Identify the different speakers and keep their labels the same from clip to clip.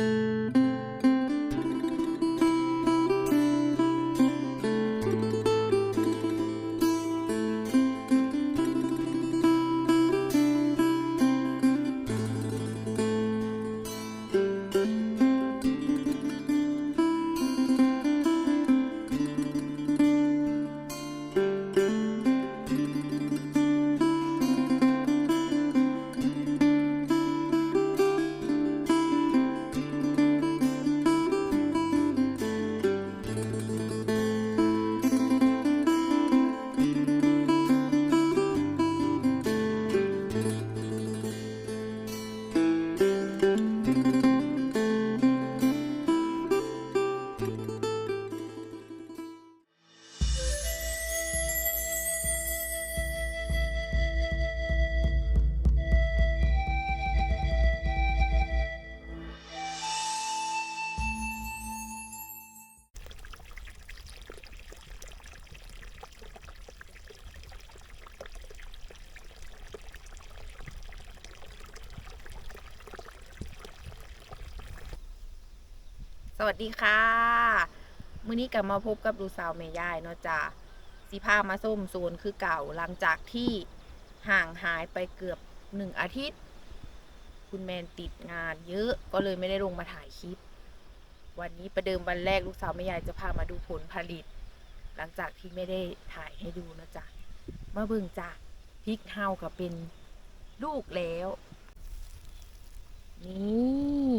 Speaker 1: Thank you. สวัสดีค่ะ มื้อนี้กลับมาพบกับลูกสาวแม่ยายเนาะจ้ะสีพามาส้มโซนคือเก่าหลังจากที่ห่างหายไปเกือบหนึ่งอาทิตย์ คุณแมนติดงานเยอะก็เลยไม่ได้ลงมาถ่ายคลิป วันนี้ประเดิมวันแรกลูกสาวแม่ยายจะพามาดูผลผลิต หลังจากที่ไม่ได้ถ่ายให้ดูนะจ๊ะมาเบิ่งจ้ะพริกเฮาก็เป็นลูกแล้ว นี่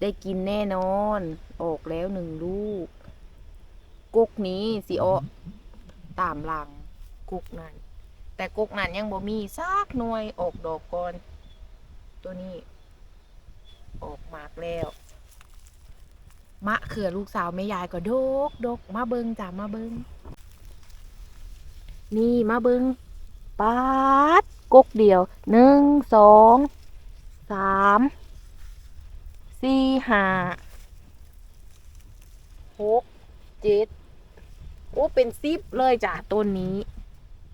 Speaker 1: ได้กินแน่นอน ออกแล้วหนึ่งลูก กุกนี้สิโอตามหลัง กุกนั้น แต่กุกนั้นยังบ่มีซากหน่วยออกดอกก่อน ตัวนี้ ออกมากแล้ว มะเขือลูกสาวแม่ยายก็ดกดกมาเบิงจ้ามาเบิงนี่มาเบิงปาดกุกเดียวหนึ่งสองสาม สี่ห้าหกเจ็ดโอ้เป็นซิปเลยจ้ะต้นนี้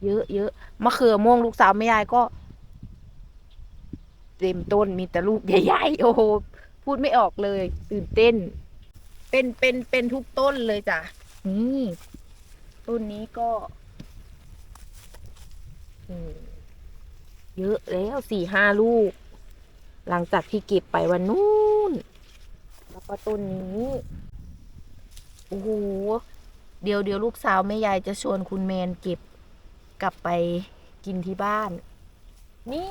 Speaker 1: เยอะเยอะมะเขือม่วงลูกสาวแม่ยายก็ เต็มต้นมีแต่ลูกใหญ่ๆโอ้โหพูดไม่ออกเลย ตื่นเต้น เป็นเป็นเป็นทุกต้นเลยจ้ะนี่ต้นนี้ก็เยอะแล้วสี่ห้าลูก หลังจากที่เก็บไปวันนู้น วก็ต้นนี้ โอ้โห เดี๋ยวเดี๋ยวลูกสาวแม่ยายจะชวนคุณแมนเก็บกลับไปกินที่บ้าน นี่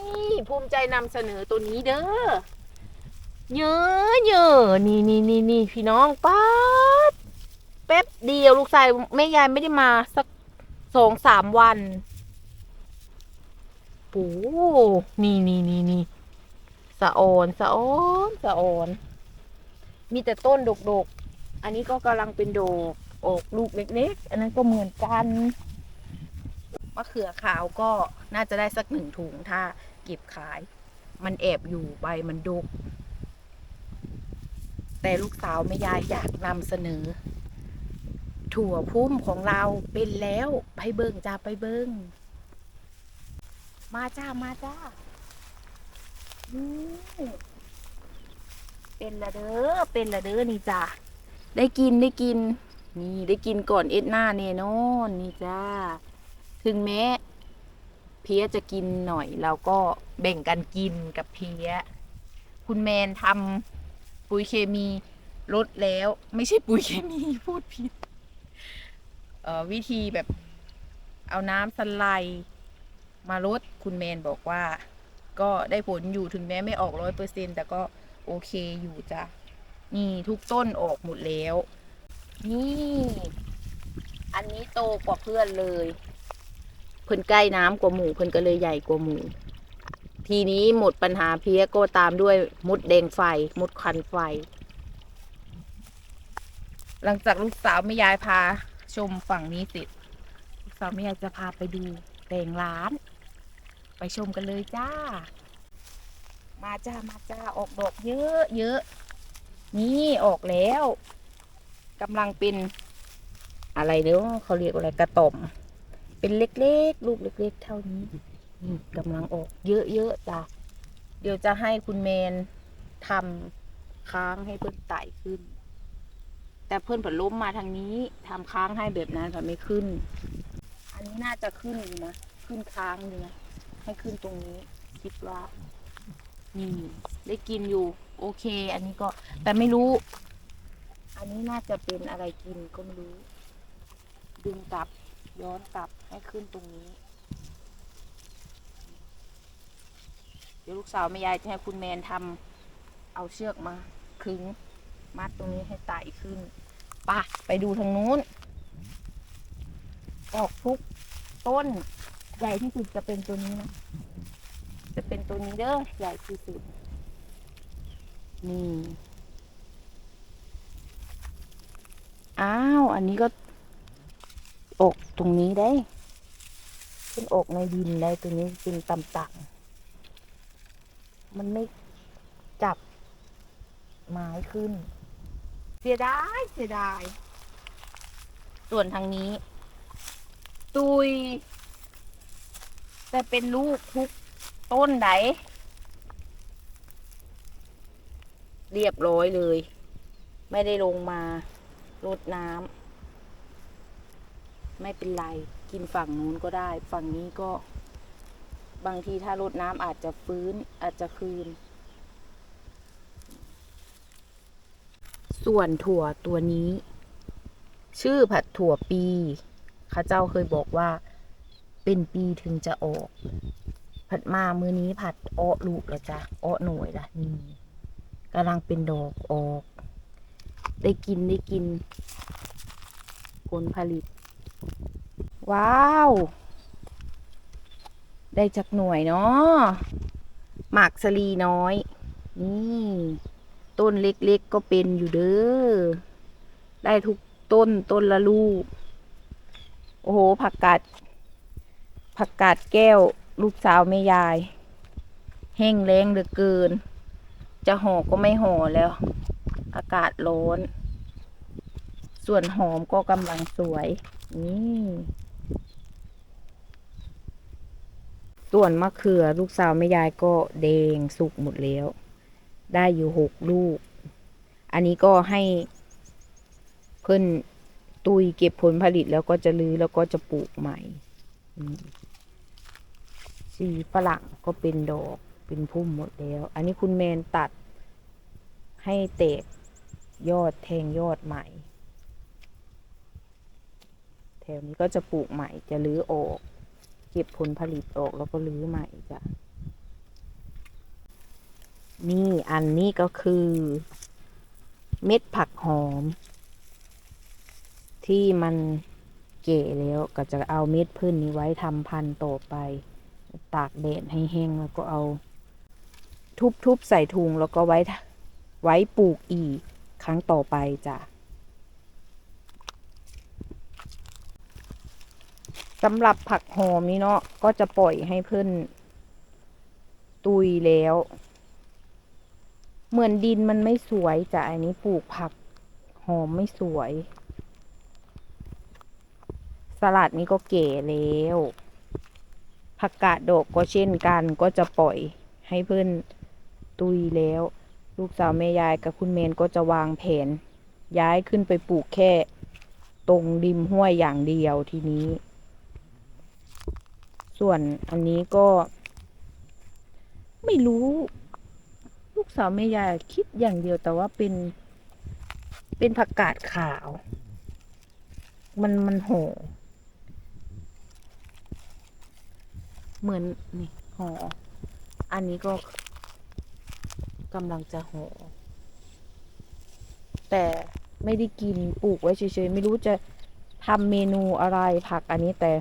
Speaker 1: ภูมิใจนำเสนอตัวนี้เด้อ เยอะเยอะนี่นี่นี่นี่พี่น้องป๊าดแป๊บเดียวลูกชายแม่ยายไม่ได้มาสักสองสามวันโอ้นี่นี่นี่นี่สะออนสะออนสะออน มีแต่ต้นดกๆ อันนี้ก็กำลังเป็นดกออกลูกเล็กๆ อันนั้นก็เหมือนกันมะเขือขาวก็น่าจะได้สักหนึ่งถุงถ้าเก็บขาย มันแอบอยู่ใบมันดก แต่ลูกสาวแม่ยายอยากนำเสนอ ถั่วพุ่มของเราเป็นแล้วไปเบิ้งจ้าไปเบิ้งมาจ้ามาจ้าอืม เป็นละเด้อ เป็นละเด้อนี่จ้าได้กินได้กิน นี่ได้กินก่อนเอ็ดหน้าแน่นอนนี่จ้า ถึงแม้ เพียจะกินหน่อยเราก็แบ่งกันกินกับเพียคุณแมนทำปุ๋ยเคมีลดแล้ว ไม่ใช่ปุ๋ยเคมีพูดผิด เอ่อวิธีแบบ เอาน้ำสไลด์มาลดคุณแมนบอกว่า ก็ได้ผลอยู่ถึงแม้ไม่ออกร้อยเปอร์เซ็นแต่ก็ โอเคอยู่จ้ะ นี่ทุกต้นออกหมดแล้ว นี่ อันนี้โตกว่าเพื่อนเลย เพิ่นใกล้น้ำกว่าหมูเพิ่นก็เลยใหญ่กว่าหมู ทีนี้หมดปัญหาเพี้ยก็ตามด้วยมดแดงไฟมดควันไฟ หลังจากลูกสาวแม่ยายพา ชมฝั่งนี้เสร็จลูกสาวแม่ยายจะพาไปดูแปลงร้าน ไปชมกันเลยจ้า มาจ้ามาจ้าออกดอกเยอะเยอะนี่ออกแล้วกำลังเป็นอะไรเนาะเขาเรียกอะไรกระต่อมเป็นเล็กๆลูกเล็ก ๆ เท่านี้นี่กำลังออกเยอะๆจ้ะเดี๋ยวจะให้คุณแมนทำค้างให้เพิ่นไต่ขึ้น แต่เพิ่อนผลล้มมาทางนี้ทำค้างให้แบบนั้นค่ะไม่ขึ้น อันนี้น่าจะขึ้นอยู่นะขึ้นค้างอยู่นะให้ขึ้นตรงนี้คิดว่าี่ได้กินอยู่ โอเค อันนี้ก็ แต่ไม่รู้ อันนี้น่าจะเป็นอะไรกินก็ไม่รู้ ดึงกลับ ย้อนกลับให้ขึ้นตรงนี้ เดี๋ยวลูกสาวแม่ยายจะให้คุณแมนทำเอาเชือกมาขึงมัดตรงนี้ให้ไต่ขึ้นไป่ะไปดูทางนู้น ออกทุกต้น ใหญ่ที่สุดจะเป็นตัวนี้นะ จะเป็นตัวนี้เด้อใหญ่ที่สุด นี่ อ้าว อันนี้ก็ อกตรงนี้ได้เป็นอกในดินได้ตัวนี้เป็นต่ำๆมันไม่จับไม้ขึ้น เสียดายเสียดาย ส่วนทางนี้ ตุย แต่เป็นลูกทุก ต้นไหน เรียบร้อยเลย ไม่ได้ลงมารดน้ำไม่เป็นไร กินฝั่งนู้นก็ได้ ฝั่งนี้ก็ บางทีถ้ารดน้ำอาจจะฟื้นอาจจะคืน ส่วนถั่วตัวนี้ ชื่อผัดถั่วปีข้าเจ้าเคยบอกว่า เป็นปีถึงจะออก ผัดมามือนี้ผัดอ้อลูกแล้วจ้ะอ้อหน่วยละนี่กำลังเป็นดอกออก ได้กินได้กินผลผลิต ว้าว ได้จากหน่วยเนาะหมากสลีน้อย นี่ต้นเล็กๆก็เป็นอยู่เด้อ ได้ทุกต้นต้นละลูก โอ้โห ผักกาด ผักกาดแก้ว ลูกสาวแม่ยาย แห้งแล้งเหลือเกิน จะห่อก็ไม่ห่อแล้ว อากาศร้อน ส่วนหอมก็กำลังสวย นี่ส่วนมะเขือลูกสาวแม่ยายก็แดงสุกหมดแล้ว ได้อยู่หกลูก อันนี้ก็ให้เพิ่นตุยเก็บผลผลิตแล้วก็จะลื้อแล้วก็จะปลูกใหม่อืม สีฝรั่งก็เป็นดอกเป็นพุ่มหมดแล้ว อันนี้คุณแมนตัดให้แตกยอดแทงยอดใหม่ แถวนี้ก็จะปลูกใหม่จะรื้อออก เก็บผลผลิตออกแล้วก็รื้อใหม่จ้ะ นี่อันนี้ก็คือ เม็ดผักหอม ที่มันเก่แล้วก็จะเอาเม็ดพื้นนี้ไว้ทำพันธุ์ต่อไป ตากแดดให้แห้งแล้วก็เอา ทุบๆใส่ถุงแล้วก็ไว้ไว้ปลูกอีกครั้งต่อไปจ้ะสำหรับผักหอมนี่เนาะก็จะปล่อยให้เพิ่นตุยแล้ว เหมือนดินมันไม่สวยจ้ะอันนี้ปลูกผักหอมไม่สวย สลัดนี้ก็เก๋แล้ว ผักกาดดกก็เช่นกันก็จะปล่อยให้เพื่อนตุยแล้ว ลูกสาวแม่ยายกับคุณเมนก็จะวางแผน ย้ายขึ้นไปปลูกแค่ ตรงริมห้วยอย่างเดียวทีนี้ ส่วนอันนี้ก็ ไม่รู้ ลูกสาวแม่ยายคิดอย่างเดียวแต่ว่าเป็น เป็นผักกาดขาว มันมันโหอ เหมือนนี่ห่ออันนี้ก็กำลังจะห่อแต่ไม่ได้กินปลูกไว้เฉยๆ ไม่รู้จะทำเมนูอะไรผักอันนี้แต่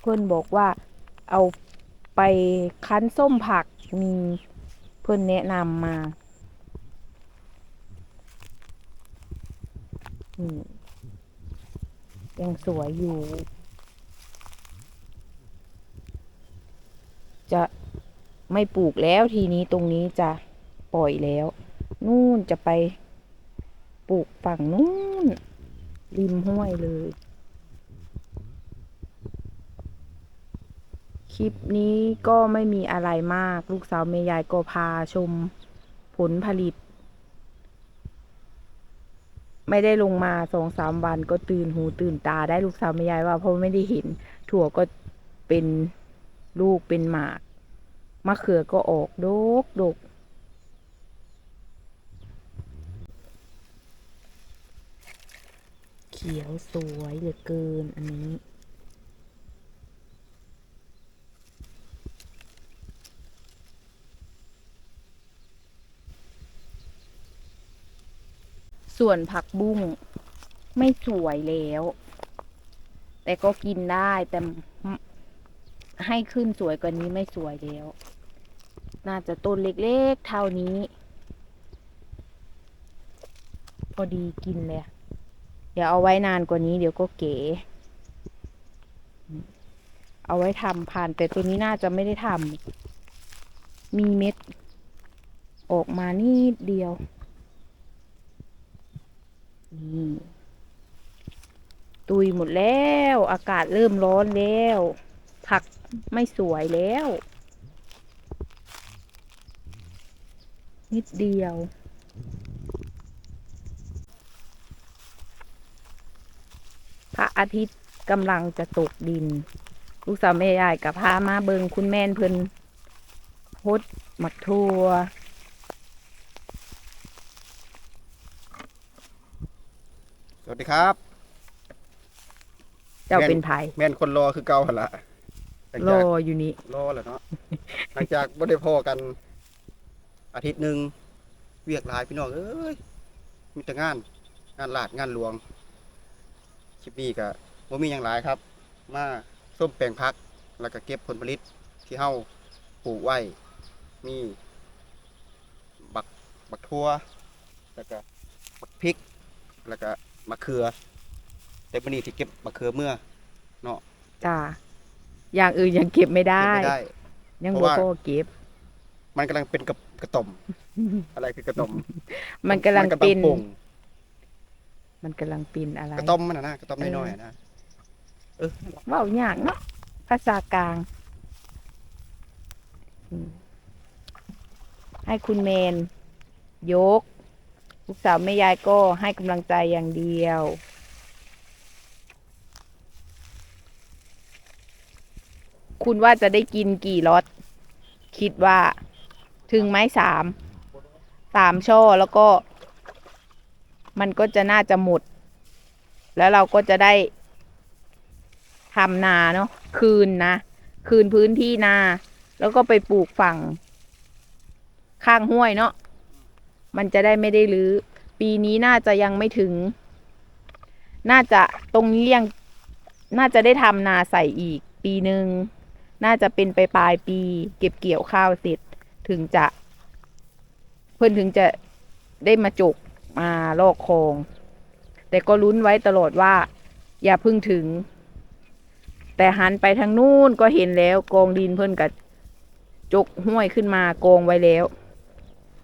Speaker 1: เพื่อนบอกว่าเอาไปคั้นส้มผักมีเพื่อนแนะนำมาอืมยังสวยอยู่ จะไม่ปลูกแล้วทีนี้ตรงนี้จะปล่อยแล้ว นู่นจะไปปลูกฝั่งนู่น ริมห้วยเลย คลิปนี้ก็ไม่มีอะไรมาก ลูกสาวเมยายก็พาชมผลผลิต ไม่ได้ลงมาสองสามวันก็ตื่นหูตื่นตาได้ลูกสาวแม่ยายว่าเพราะไม่ได้เห็นถั่วก็เป็นลูกเป็นหมาก มะเขือก็ออกดกดกเขียวสวยเหลือเกินอันนี้ ส่วนผักบุ้งไม่สวยแล้ว แต่ก็กินได้แต่ให้ขึ้นสวยกว่านี้ไม่สวยแล้ว น่าจะต้นเล็กๆ เท่านี้ พอดีกินเลย เดี๋ยวเอาไว้นานกว่านี้เดี๋ยวก็เก๋ เอาไว้ทำพันแต่ตัวนี้น่าจะไม่ได้ทำมีเม็ด ออกมานิดเดียว นี่ตุยหมดแล้ว อากาศเริ่มร้อนแล้ว ผักไม่สวยแล้ว นิดเดียว พระอาทิตย์กำลังจะตกดิน ลูกสาวแม่ยายกับพามาเบิงคุณแม่นเพิ่นพดหมักทั่ว
Speaker 2: สวัสดีครับ
Speaker 1: เจ้าเป็นไผ
Speaker 2: แม่นคนรอคือเก่าหั่นละหลัง
Speaker 1: ร
Speaker 2: จาก
Speaker 1: ออยู่นี่
Speaker 2: รอแหละเนาะ หลังจากบ่ได้พอกัน อาทิตย์หนึ่งเวียกหลายพี่น้องเอ้ยมีแต่งาน งานลาดงานหลวงคลิปนี้ก็บ่มีหยังหลายครับ มาส้มแปลงพัก แล้วก็เก็บผลผลิตที่เฮาปลูกไว้ มีบักบักทั่ว แล้วก็บักพริก แล้วก็มะเขือ แต่มื้อนี้สิเก็บมะเขือเมื่อ
Speaker 1: จ้าอย่างอื่นยังเก็บไม่
Speaker 2: เก็
Speaker 1: ได้
Speaker 2: บไม่ได้
Speaker 1: ยัง
Speaker 2: เพ
Speaker 1: บ่
Speaker 2: ราะว่า
Speaker 1: พอเก็บ
Speaker 2: มันกำลังเป็นกระกระต่อม อะไรคือกระต่อม
Speaker 1: มันกำลัง
Speaker 2: มั
Speaker 1: เป็น
Speaker 2: โป่ง
Speaker 1: มันกำลังเป็นอะไร
Speaker 2: กระต้อมมันนะนะกระต้อมน้อยๆอะนะเออ
Speaker 1: เว่ายากเนาะภาษากลางอืมให้คุณเมน ยก ลูกสาวแม่ยายก็ให้กำลังใจอย่างเดียว คุณว่าจะได้กินกี่รสคิดว่า ถึงไหมสามสามช่อแล้วก็ มันก็จะน่าจะหมด แล้วเราก็จะได้ทำนาเนาะคืนนะ คืนพื้นที่นา แล้วก็ไปปลูกฝั่ง ข้างห้วยเนาะมันจะได้ไม่ได้รื้อ ปีนี้น่าจะยังไม่ถึง น่าจะตรงนี้ยังน่าจะได้ทำนาใส่อีก ปีหนึ่งน่าจะเป็นไปปลายปี เก็บเกี่ยวข้าวเสร็จ ถึงจะ เพื่อนถึงจะได้มาจกมาลอกคองแต่ก็ลุ้นไว้ตลอดว่า อย่าพึ่งถึง แต่หันไปทางนู้นก็เห็นแล้วกองดินเพิ่อนกับจกห้วยขึ้นมากองไว้แล้ว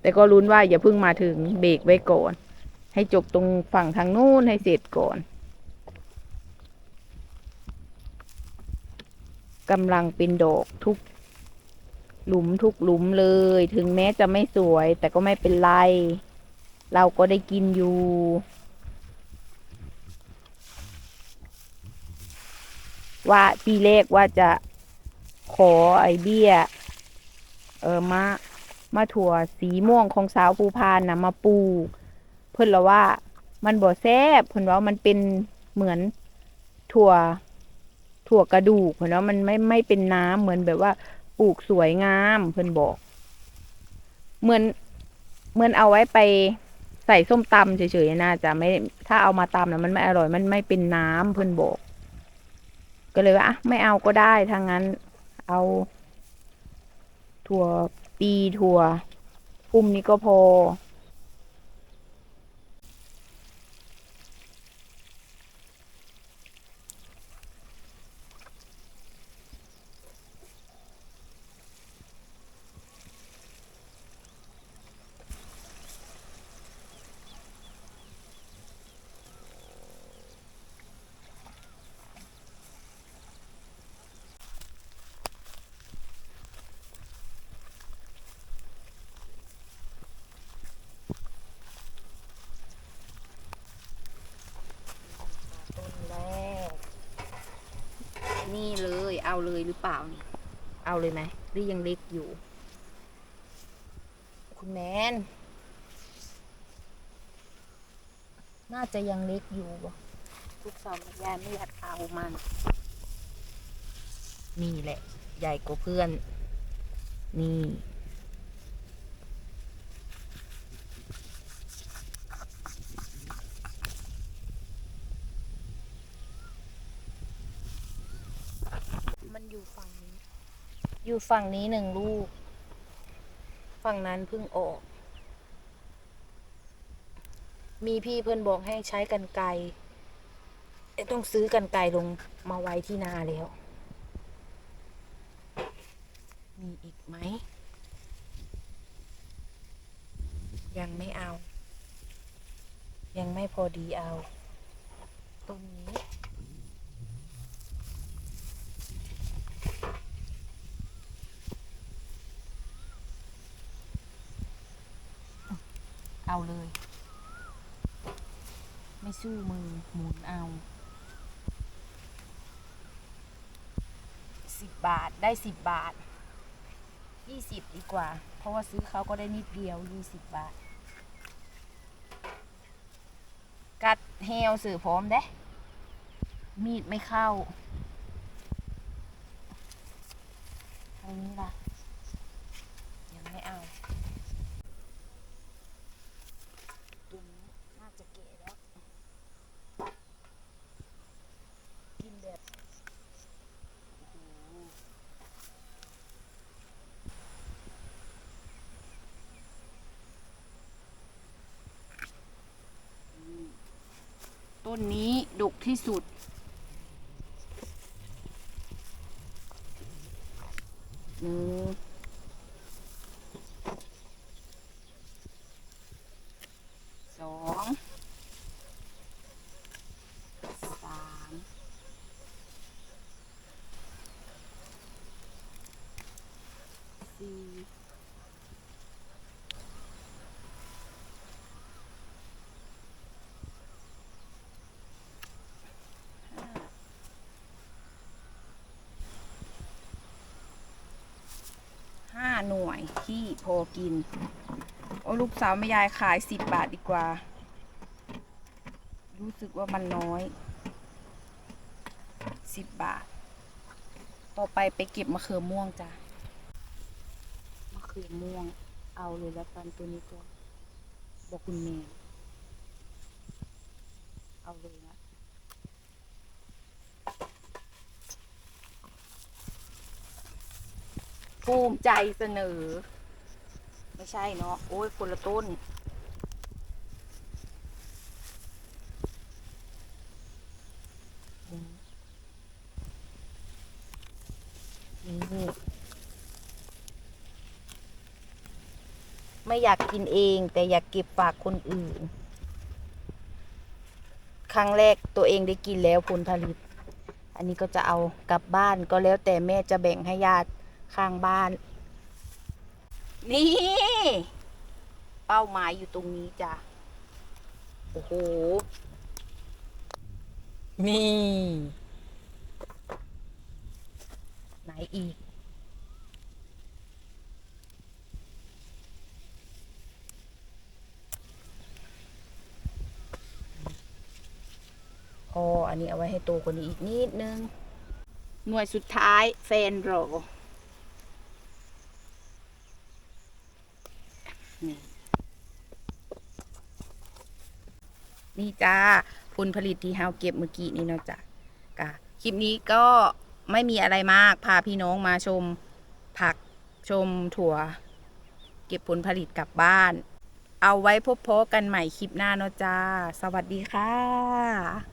Speaker 1: แต่ก็ลุ้นว่าอย่าพิ่งมาถึงเบรกไว้ก่อน ให้จกตรงฝั่งทางนู้นให้เสร็จก่อนกำลังเป็นดอกทุก หลุมทุกหลุมเลย ถึงแม้จะไม่สวย แต่ก็ไม่เป็นไร เราก็ได้กินอยู่ ว่าปีแรกว่าจะขอไอเบี้ย เออมามาถั่วสีม่วงของสาวภูพานนะมาปลูกเพิ่นละว่ามันบ่แซ่บเพิ่นว่ามันเป็นเหมือนถั่ว ถั่วกระดูกเพิ่นว่ามันไม่ไม่เป็นน้ำเหมือนแบบว่า ปลูกสวยงามเพิ่นบอก เหมือนเหมือนเอาไว้ไปใส่ส้มตำเฉยๆน่าจะไม่ถ้าเอามาตำนะมันไม่อร่อยมันไม่เป็นน้ำเพิ่นบอก ก็เลยว่าอะไม่เอาก็ได้ถ้างั้น เอา ถั่วปีถั่วพุ่มนี้ก็พอ ล่านี่ เอาเลยไหมหรือยังเล็กอยู่ คุณแมน น่าจะยังเล็กอยู่บ่ลูกสาวแม่ยายไม่อยากเอามัน นี่แหละ ใหญ่กว่าเพื่อน นี่มันอยู่ฝั่งนี้ อยู่ฝั่งนี้หนึ่งลูก ฝั่งนั้นเพิ่งออก มีพี่เพื่อนบอกให้ใช้กันไกรเอ๊ะต้องซื้อกันไกรลงมาไว้ที่นาแล้ว มีอีกไหม ยังไม่เอา ยังไม่พอดีเอา ตรงนี้ เอาเลย ไม่ สู้มือหมุนเอาสิบบาทได้สิบบาทยี่สิบดีกว่า เพราะว่าซื้อเขาก็ได้นิดเดียวยี่สิบบาท กัดเฮลสื่อพร้อมเด้ มีดไม่เข้าทางนี้ล่ะ ยังไม่เอา ตัวนี้น่าจะเก๋แล้ว กินแบบโอ้โหอืม ต้นนี้ดกที่สุด หนึ่ง สองสามสี่ห้าห้าหน่วย ที่พอกิน โอ้ลูกสาวแม่ยายขายสิบบาทดีกว่า รู้สึกว่ามันน้อยสิบบาท ต่อไปไปเก็บมะเขือม่วงจ้ะ มะเขือม่วง เอาเลยแล้วกันตัวนี้ก็บอกคุณแม่เอาเลยนะ ภูมิใจเสนอ ไม่ใช่เนาะโอ้ยคนละต้น นี่ไม่อยากกินเอง แต่อยากเก็บฝากคนอื่น ครั้งแรกตัวเองได้กินแล้วผลผลิต อันนี้ก็จะเอากลับบ้านก็แล้วแต่แม่จะแบ่งให้ญาติ ข้างบ้าน นี่ เป้าหมายอยู่ตรงนี้จ้ะ โอ้โห นี่ ไหนอีก พออันนี้เอาไว้ให้โตกว่านี้อีกนิดนึง หน่วยสุดท้ายแฟนร นี่นี่จ้าผลผลิตที่เฮาเก็บเมื่อกี้นี่เนาะจ้ะกะคลิปนี้ก็ไม่มีอะไรมากพาพี่น้องมาชมผักชมถั่ว เก็บผลผลิตกลับบ้าน เอาไว้พบพบกันใหม่คลิปหน้าเนาะจ้า สวัสดีค่ะ